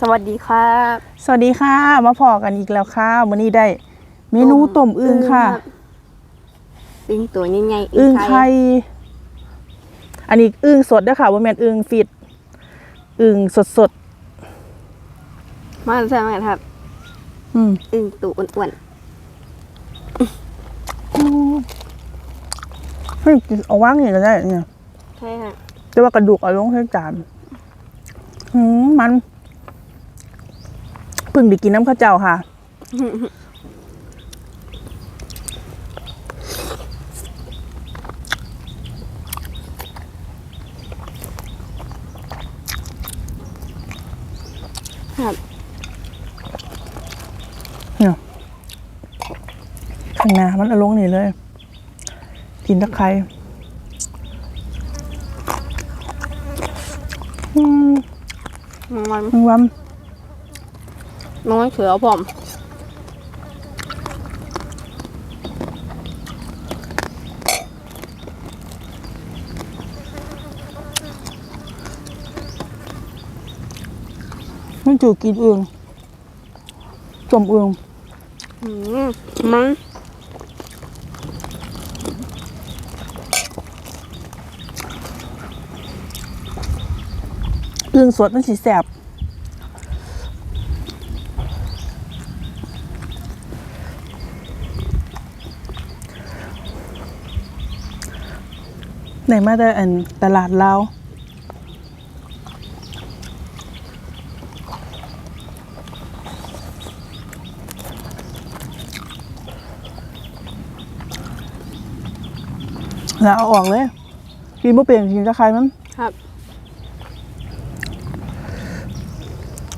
สวัสดีครับสวัสดีค่ะ มาพอกันอีกแล้วค่ะวันนี้ได้ เมนูต้มอึ่งค่ะรับอึ่งตัวใหญ่ๆอึ่งไข่อันนี้อึ่งสดเด้วยค่ะว่าแมนอึ่งฟิตอึ่งสดสดมาใช่ไหมครับๆอืมอึ่งตัวอ้วนเฮ้ยเอาว่างอย่างก็ได้เนี่ยๆใช่ค่ะแต่ว่ากระดูกเอาลงใส่จานอืมมัน เพิ่งได้กินน้ำข้าวเจ้าค่ะ ครับเนี่ยข้างหน้ามันเอาลงนี่เลย กินตะไคร้อืม มันมันมันว่ามั นมันเขือผมมันจูกินเอืองจมเอืองอืมมันเอืองสดมันสีแสบ ไหนมาแต่อันตลาดลาวแล้วเอาออกเลย กินบ่เป็นกินตะไคร้มันครับ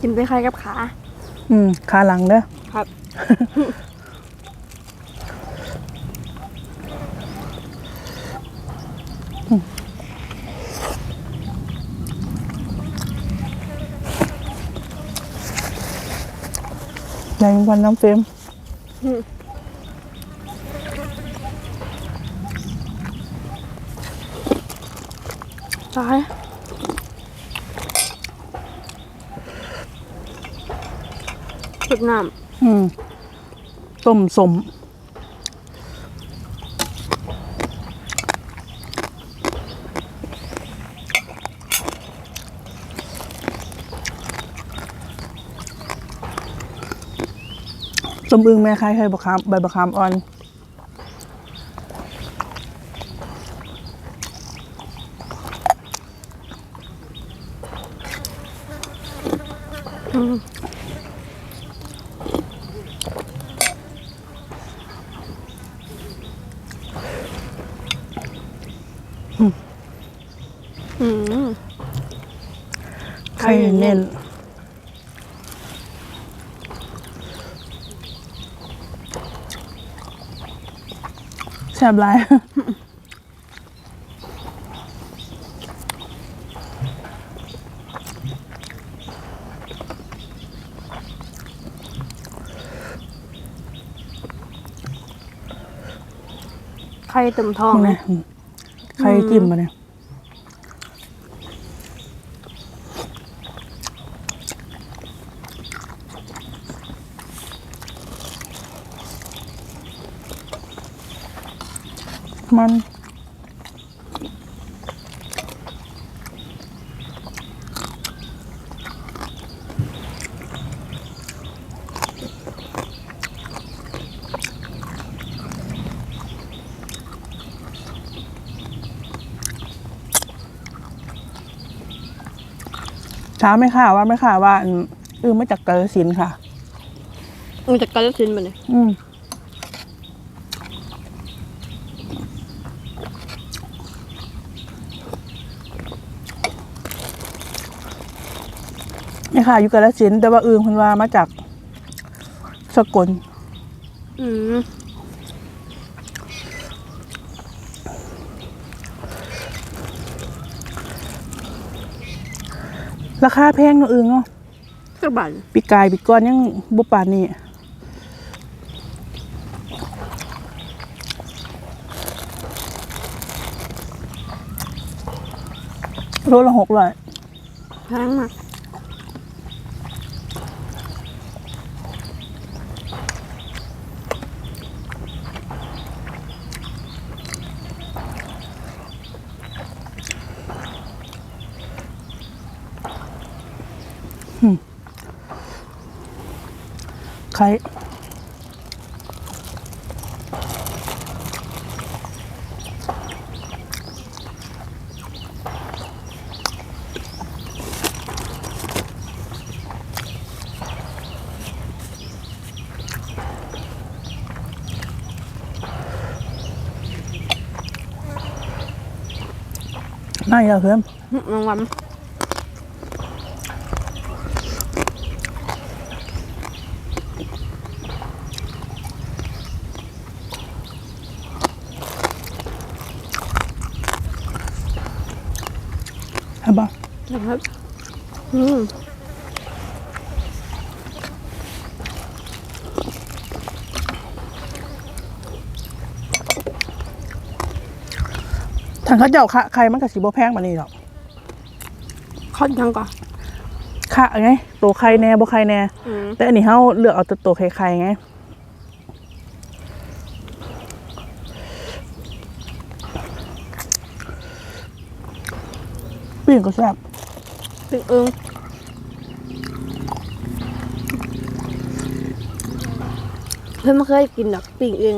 กินไปใครกับขา อืม ขาหลังเด้อครับ ใหญ่วันน้ำเฟรมตายสุดน้อืมต้มสม สมอึงแม่คล้ายใครบะคามใบบะคามอ่อนำอืมไข่เน้นแซ่บหลายไข่เต็มท้องนี่นะนะไข่จิ้มมาเนี่ย มันถามไหมค่ะว่าไหมค่ะว่าอืมอือมาจากกาฬสินธุ์ค่ะ มันจะกระสินมันเลย อืม นี่ค่ะอยู่กาฬสินธุ์แต่ว่าอึงคนว่ามาจากสกลอืมราคาแพงเนาะอึงเนาะกระบันปีกายปีก้อนยังบุปานนี่โลละหกร้อยแพงมาก ไข่ไม่แล้วเพื่อนรางวัล ใช่ปะนะครับ อืมทางเขาเจ้าค่ะใครมันกับสีบแพงมานี่หรอกข้าวยังก่อนค่ะไงตัวใครแน่บ่ใครแน่ อืมแต่อันนี้เขาเลือกเอาแต่ตัวใครๆไง ปิ้งก็แซ่บเป็นเอิงเพื่อนไม่เคยกินหรอกปิ่งเอง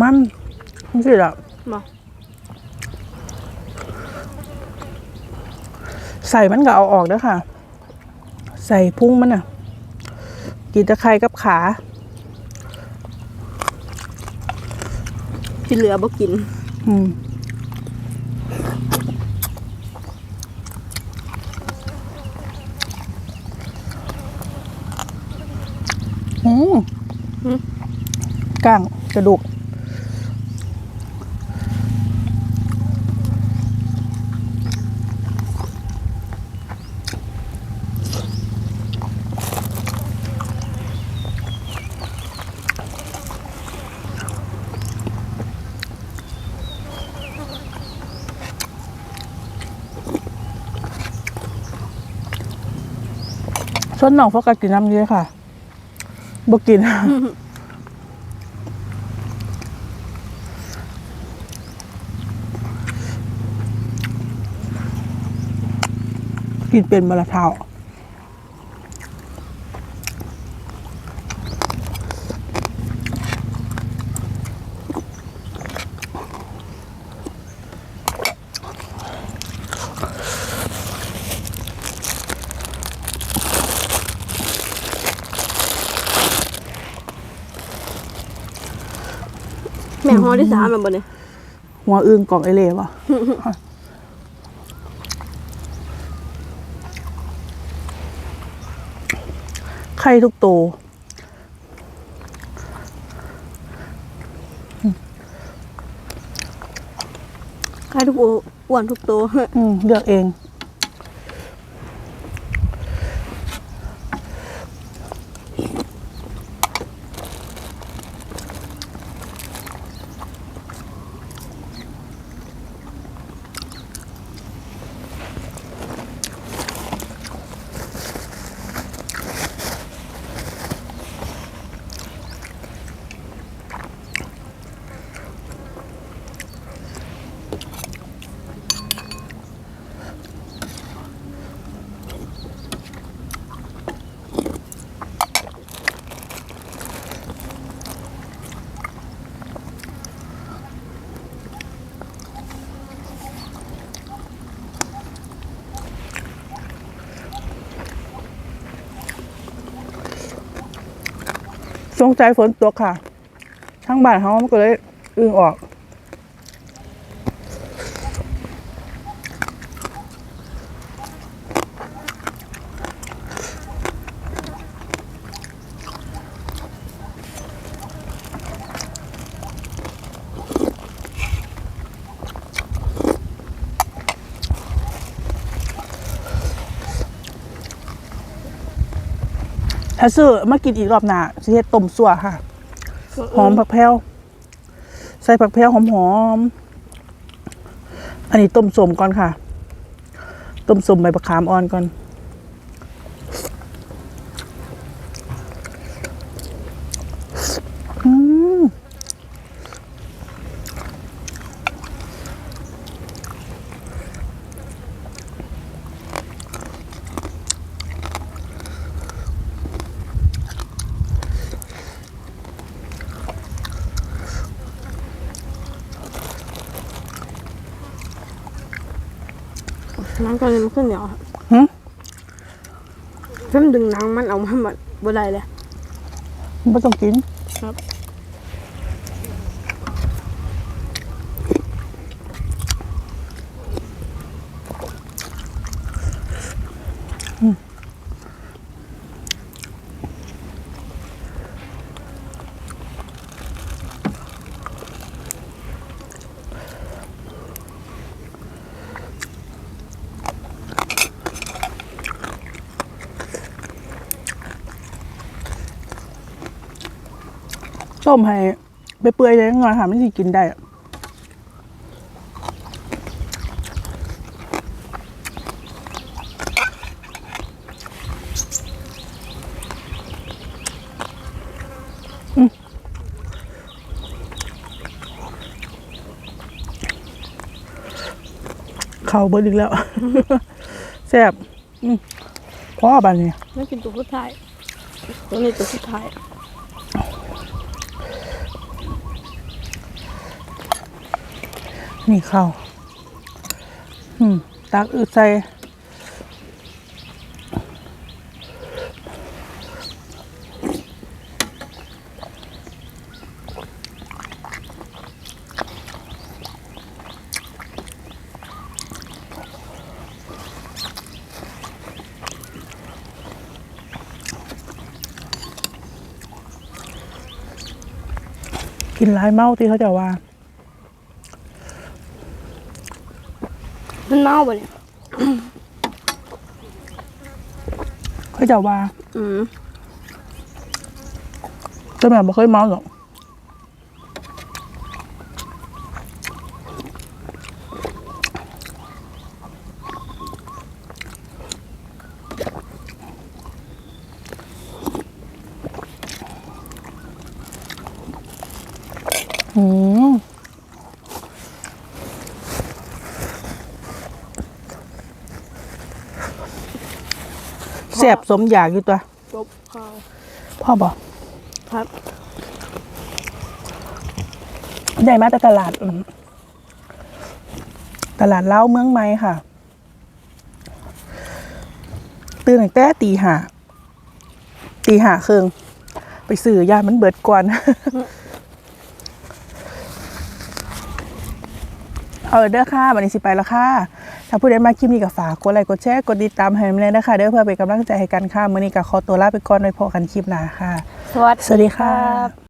มันมันสิละมาใส่มันก็เอาออกเด้อค่ะ ใส่พุงมันอะ กินแตะไคร้กับขาที่เหลือบ่กิน อืม อืม อืม ก้างกระดูก ส่วนน้องโฟกัสกินน้ำเยอะค่ะ บ่กิน กินเป็นมะละเท้า แม่ฮอที่สามแบบบ่เนี่ยหัวอึงกล่องไอเล่ปะไข่ทุกตัวใครทุกโออ้วนทุกตัวอืมเลือกเอง สงใจฝนตกค่ะ ทั้งบ้านเขามันก็เลยอึงออก ถ้าซื้อมากินอีกรอบหน้าสิเฮ็ดต้มสั่วค่ะ หอมผักแพรวใส่ผักแพรวหอมหอมๆอันนี้ต้มสมก่อนค่ะ ต้มสมใบมะขามอ่อนก่อน หนังตัวนี้มันขึ้นเหนียวครับหึเพิ่มดึงหนังมันออกมาหมดบ่ได้เลยไม่ต้องกินครับ ต้มให้ไปเปื่อยเลยหน่อยค่ะไม่สิกินได้เข้าเบิดอีกแล้วแซ่บพ่อบานนี้ไม่กินตัวสุดท้ายตัวนี้ตัวสุดท้าย นี่ข้าวอืมตักอืดใส่กินลายเมาที่เขาจะว่า มันเน่าบ่เนี่ยเขาจะว่าอืมแต่แม่บ่เคยเมาหรอก แสบสมอยากอยู่ตัวจบข้าวพ่อบอกครับได้มาแต่ตลาดอืมตลาดเล้าเมืองไม้ค่ะ ตื่นตั้งแต่ตีห้าตีห้าครึ่งไปซื้อยามันเบิดก่อน เอาเด้อค่ะวันนี้สิไปแล้วค่ะ ถ้าผู้ใดมาคลิปนี้ก็ฝากกดไลค์กดแชร์กดติดตามให้มันเลยนะคะเด้อเพื่อเป็นกำลังใจให้กันค่ะมื้อนี้ก็ขอตัวลาไปก่อนไว้พอกันคลิปหน้าค่ะ สวัสสวัสดีค่ะ